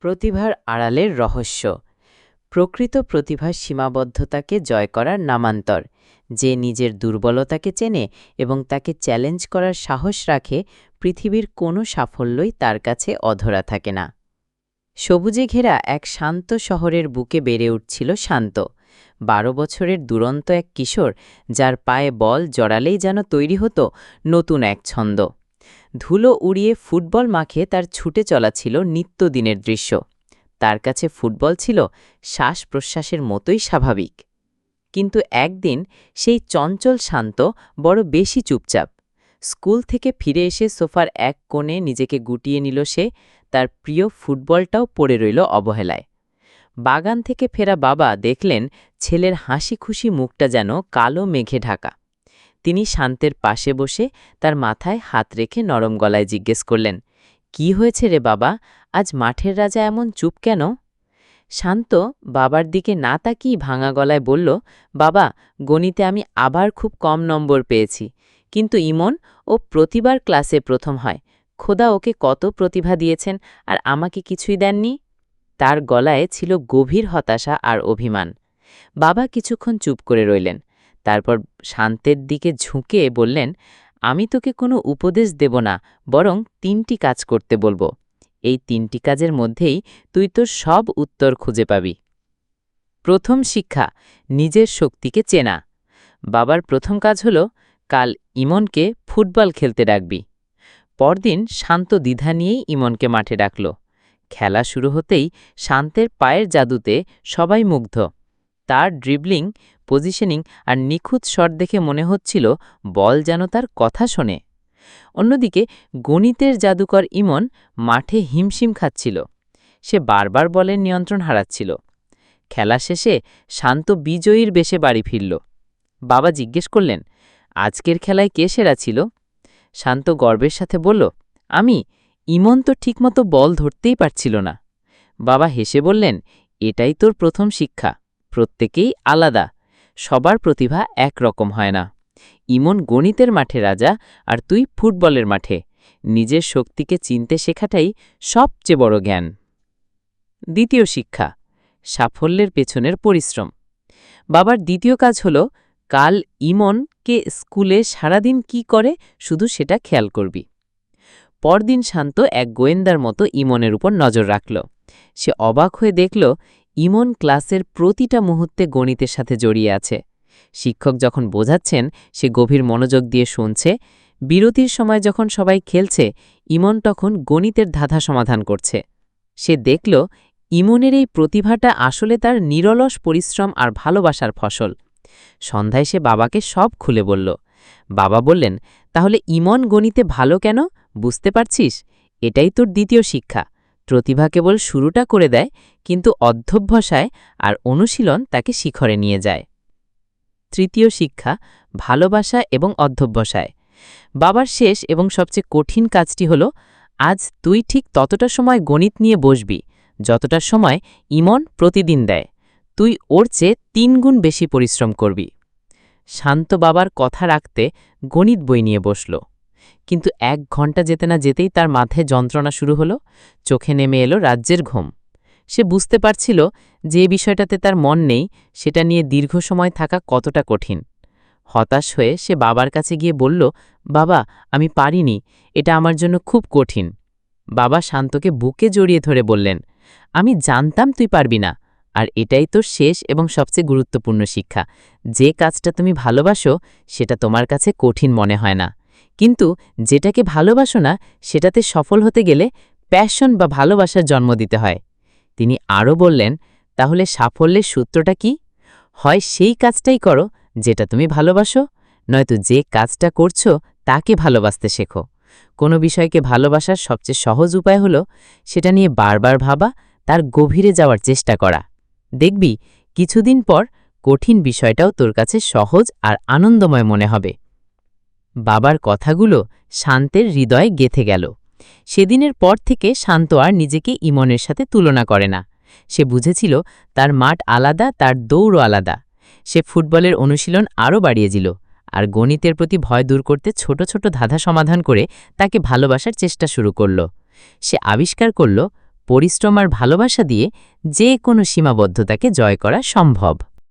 প্রতিভার আড়ালের রহস্য। প্রকৃত প্রতিভার সীমাবদ্ধতাকে জয় করার নামান্তর। যে নিজের দুর্বলতাকে চেনে এবং তাকে চ্যালেঞ্জ করার সাহস রাখে, পৃথিবীর কোনো সাফল্যই তার কাছে অধরা থাকে না। সবুজে ঘেরা এক শান্ত শহরের বুকে বেড়ে উঠছিল শান্ত। বারো বছরের দুরন্ত এক কিশোর, যার পায়ে বল জড়ালেই যেন তৈরি হতো নতুন এক ছন্দ। ধুলো উড়িয়ে ফুটবল মাখে তার ছুটে চলা ছিল নিত্যদিনের দৃশ্য। তার কাছে ফুটবল ছিল শ্বাস প্রশ্বাসের মতোই স্বাভাবিক। কিন্তু একদিন সেই চঞ্চল শান্ত, বড় বেশি চুপচাপ। স্কুল থেকে ফিরে এসে সোফার এক কোণে নিজেকে গুটিয়ে নিল সে, তার প্রিয় ফুটবলটাও পড়ে রইল অবহেলায়। বাগান থেকে ফেরা বাবা দেখলেন ছেলের হাসি খুশি মুখটা যেন কালো মেঘে ঢাকা। তিনি শান্তের পাশে বসে তার মাথায় হাত রেখে নরম গলায় জিজ্ঞেস করলেন, কি হয়েছে রে বাবা? আজ মাঠের রাজা এমন চুপ কেন? শান্ত বাবার দিকে না তাকিয়ে ভাঙা গলায় বলল, বাবা, গণিতে আমি আবার খুব কম নম্বর পেয়েছি। কিন্তু ইমন, ও প্রতিবার ক্লাসে প্রথম হয়। খোদা ওকে কত প্রতিভা দিয়েছেন আর আমাকে কিছুই দেননি? তার গলায় ছিল গভীর হতাশা আর অভিমান। বাবা কিছুক্ষণ চুপ করে রইলেন। তারপর শান্তের দিকে ঝুঁকে বললেন, আমি তোকে কোনো উপদেশ দেব না, বরং তিনটি কাজ করতে বলব। এই তিনটি কাজের মধ্যেই তুই তোর সব উত্তর খুঁজে পাবি। প্রথম শিক্ষা, নিজের শক্তিকে চেনা। বাবার প্রথম কাজ হল, কাল ইমনকে ফুটবল খেলতে ডাকবি। পরদিন শান্ত দ্বিধা নিয়েই ইমনকে মাঠে ডাকল। খেলা শুরু হতেই শান্তের পায়ের জাদুতে সবাই মুগ্ধ। তার ড্রিবলিং পজিশনিং আর নিখুঁত শট দেখে মনে হচ্ছিল বল যেন তার কথা শোনে। অন্যদিকে গণিতের জাদুকর ইমন মাঠে হিমশিম খাচ্ছিল। সে বারবার বলের নিয়ন্ত্রণ হারাচ্ছিল। খেলা শেষে শান্ত বিজয়ীর বেশে বাড়ি ফিরল। বাবা জিজ্ঞেস করলেন, আজকের খেলায় কে সেরা ছিল? শান্ত গর্বের সাথে বলল, আমি, ইমন তো ঠিকমতো বল ধরতেই পারছিল না। বাবা হেসে বললেন, এটাই তোর প্রথম শিক্ষা। প্রত্যেকেই আলাদা, সবার প্রতিভা একরকম হয় না। ইমন গণিতের মাঠে রাজা আর তুই ফুটবলের মাঠে। নিজের শক্তিকে চিনতে শেখাটাই সবচেয়ে বড় জ্ঞান। দ্বিতীয় শিক্ষা, সাফল্যের পেছনের পরিশ্রম। বাবার দ্বিতীয় কাজ হল, কাল ইমনকে স্কুলে সারাদিন কি করে শুধু সেটা খেয়াল করবি। পরদিন শান্ত এক গোয়েন্দার মতো ইমনের উপর নজর রাখল। সে অবাক হয়ে দেখল ইমন ক্লাসের প্রতিটা মুহূর্তে গণিতের সাথে জড়িয়ে আছে। শিক্ষক যখন বোঝাচ্ছেন, সে গভীর মনোযোগ দিয়ে শুনছে। বিরতির সময় যখন সবাই খেলছে, ইমন তখন গণিতের ধাঁধা সমাধান করছে। সে দেখল, ইমনের এই প্রতিভাটা আসলে তার নিরলস পরিশ্রম আর ভালোবাসার ফসল। সন্ধ্যায় সে বাবাকে সব খুলে বলল, বাবা বললেন, তাহলে ইমন গণিতে ভালো কেন? বুঝতে পারছিস? এটাই তোর দ্বিতীয় শিক্ষা। প্রতিভা কেবল শুরুটা করে দেয়, কিন্তু অধ্যভ্যসায় আর অনুশীলন তাকে শিখরে নিয়ে যায়। তৃতীয় শিক্ষা, ভালোবাসা এবং অধ্যভ্যসায় বাবার শেষ এবং সবচেয়ে কঠিন কাজটি হল, আজ তুই ঠিক ততটা সময় গণিত নিয়ে বসবি, যতটা সময় ইমন প্রতিদিন দেয়। তুই ওর চেয়ে তিনগুণ বেশি পরিশ্রম করবি। শান্ত বাবার কথা রাখতে গণিত বই নিয়ে বসল। কিন্তু এক ঘণ্টা যেতে না যেতেই তার মাথায় যন্ত্রণা শুরু হলো, চোখে নেমে এলো রাজ্যের ঘুম। সে বুঝতে পারছিল যে বিষয়টাতে তার মন নেই, সেটা নিয়ে দীর্ঘ সময় থাকা কতটা কঠিন। হতাশ হয়ে সে বাবার কাছে গিয়ে বলল, বাবা, আমি পারিনি, এটা আমার জন্য খুব কঠিন। বাবা শান্তকে বুকে জড়িয়ে ধরে বললেন, আমি জানতাম তুই পারবি না, আর এটাই তোর শেষ এবং সবচেয়ে গুরুত্বপূর্ণ শিক্ষা। যে কাজটা তুমি ভালোবাসো, সেটা তোমার কাছে কঠিন মনে হয় না। কিন্তু যেটাকে ভালোবাসো না, সেটাতে সফল হতে গেলে প্যাশন বা ভালোবাসার জন্ম দিতে হয়। তিনি আরও বললেন, তাহলে সাফল্যের সূত্রটা কি? হয় সেই কাজটাই করো যেটা তুমি ভালোবাসো, নয়তো যে কাজটা করছ তাকে ভালোবাসতে শেখো। কোনো বিষয়কে ভালোবাসার সবচেয়ে সহজ উপায় হলো সেটা নিয়ে বারবার ভাবা, তার গভীরে যাওয়ার চেষ্টা করা। দেখবি, কিছুদিন পর কঠিন বিষয়টাও তোর কাছে সহজ আর আনন্দময় মনে হবে। বাবার কথাগুলো শান্তের হৃদয়ে গেথে গেল। সেদিনের পর থেকে শান্ত আর নিজেকে ইমনের সাথে তুলনা করে না। সে বুঝেছিল তার মাঠ আলাদা, তার দৌড়ও আলাদা। সে ফুটবলের অনুশীলন আরও বাড়িয়েছিল আর গণিতের প্রতি ভয় দূর করতে ছোট ছোট ধাঁধা সমাধান করে তাকে ভালোবাসার চেষ্টা শুরু করল। সে আবিষ্কার করল, পরিশ্রম আর ভালোবাসা দিয়ে যে কোনো সীমাবদ্ধতাকে জয় করা সম্ভব।